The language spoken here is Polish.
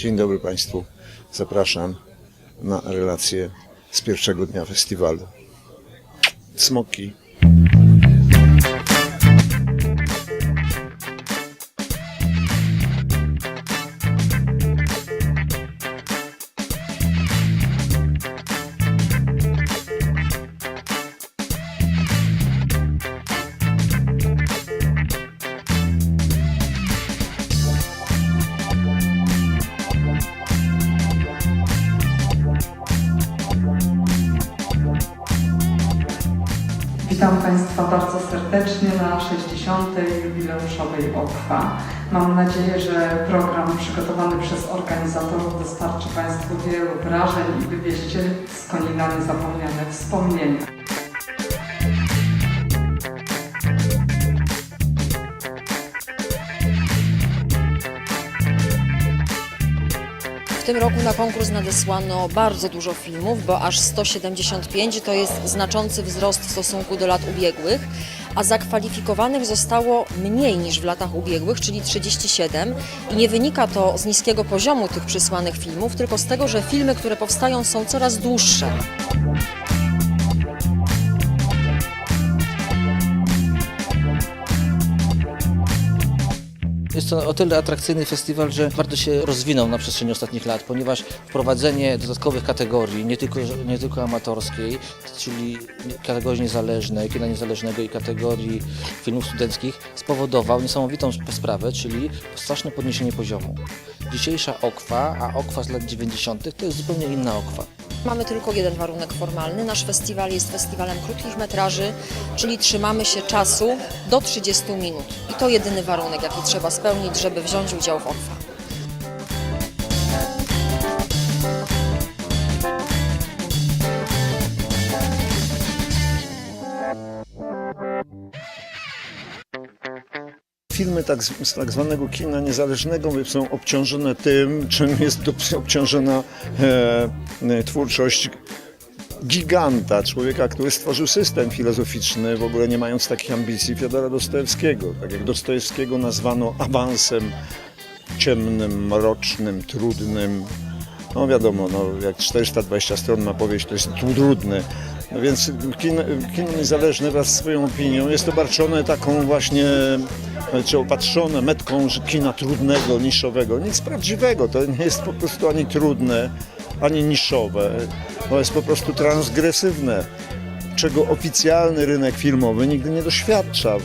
Dzień dobry Państwu. Zapraszam na relację z pierwszego dnia festiwalu. Smoki. Witam Państwa bardzo serdecznie na 60. jubileuszowej OKWA. Mam nadzieję, że program przygotowany przez organizatorów dostarczy Państwu wielu wrażeń i wywieźcie z Konina niezapomniane wspomnienia. W tym roku na konkurs nadesłano bardzo dużo filmów, bo aż 175 to jest znaczący wzrost w stosunku do lat ubiegłych, a zakwalifikowanych zostało mniej niż w latach ubiegłych, czyli 37. I nie wynika to z niskiego poziomu tych przysłanych filmów, tylko z tego, że filmy, które powstają są coraz dłuższe. Jest to o tyle atrakcyjny festiwal, że bardzo się rozwinął na przestrzeni ostatnich lat, ponieważ wprowadzenie dodatkowych kategorii, nie tylko, nie tylko amatorskiej, czyli kategorii niezależnej, kina niezależnego i kategorii filmów studenckich spowodował niesamowitą sp- sprawę, czyli straszne podniesienie poziomu. Dzisiejsza okwa, a okwa z lat 90. to jest zupełnie inna okwa. Mamy tylko jeden warunek formalny. Nasz festiwal jest festiwalem krótkich metraży, czyli trzymamy się czasu do 30 minut. I to jedyny warunek, jaki trzeba spełnić, żeby wziąć udział w OKWA. Filmy tak, z tak zwanego kina niezależnego są obciążone tym, czym jest obciążona e, e, twórczość giganta, człowieka, który stworzył system filozoficzny, w ogóle nie mając takich ambicji, Fiodora Dostojewskiego. Tak jak Dostojewskiego nazwano awansem ciemnym, mrocznym, trudnym. No wiadomo, no, jak 420 stron ma powieść, to jest trudne. No więc kino, kino niezależne wraz z swoją opinią jest obarczone taką właśnie, czy opatrzone metką kina trudnego, niszowego. Nic prawdziwego, to nie jest po prostu ani trudne, ani niszowe. To jest po prostu transgresywne, czego oficjalny rynek filmowy nigdy nie doświadczał.